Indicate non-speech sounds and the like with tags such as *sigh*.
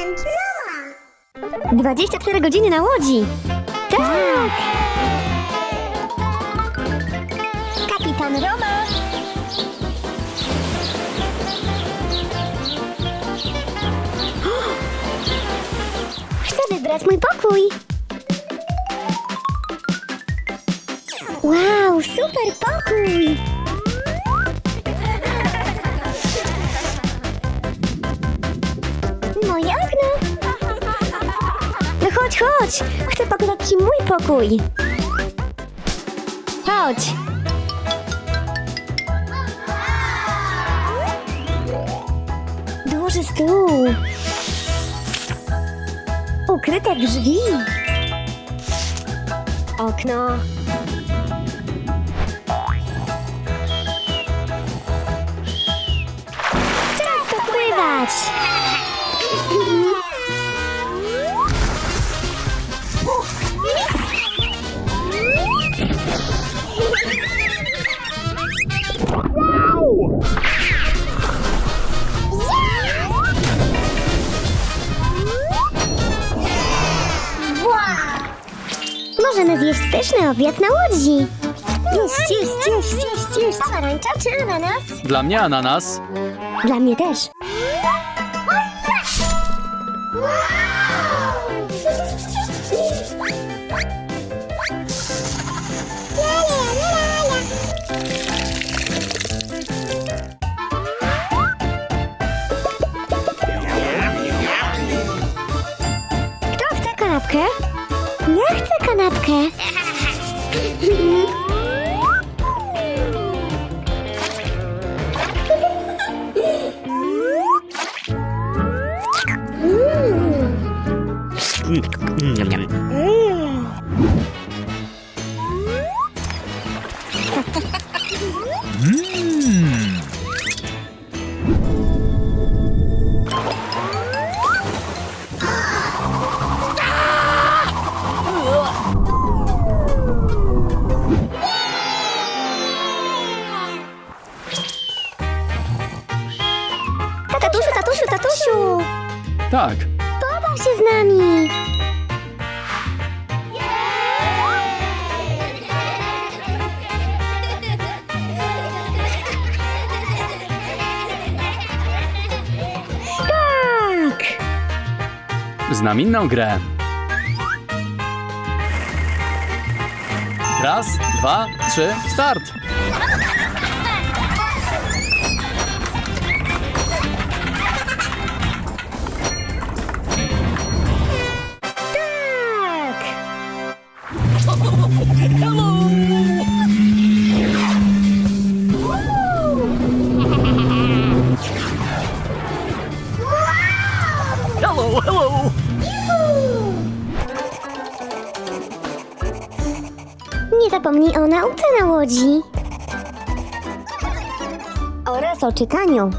pętlała. 24 godziny na łodzi. Tak! Kapitan Roma. *gasps* Chcę wybrać mój pokój. Wow, super pokój! Chodź! Chcę pokazać ci mój pokój. Chodź! Duży stół. Ukryte drzwi. Okno. Czas popływać. Możemy zjeść pyszny obiad na łodzi. Jeść, jeść, jeść, jeść, jeść. Pomarańcza czy ananas? Dla mnie ananas. Dla mnie też. Kto chce kanapkę? Ja kanapkę. Tatusiu, tatusiu! Tak. Pobaw się z nami! Tak! Znam inną grę. Raz, dwa, trzy, start! Hello, hello! Nie zapomnij o nauce na łodzi. Oraz o czytaniu.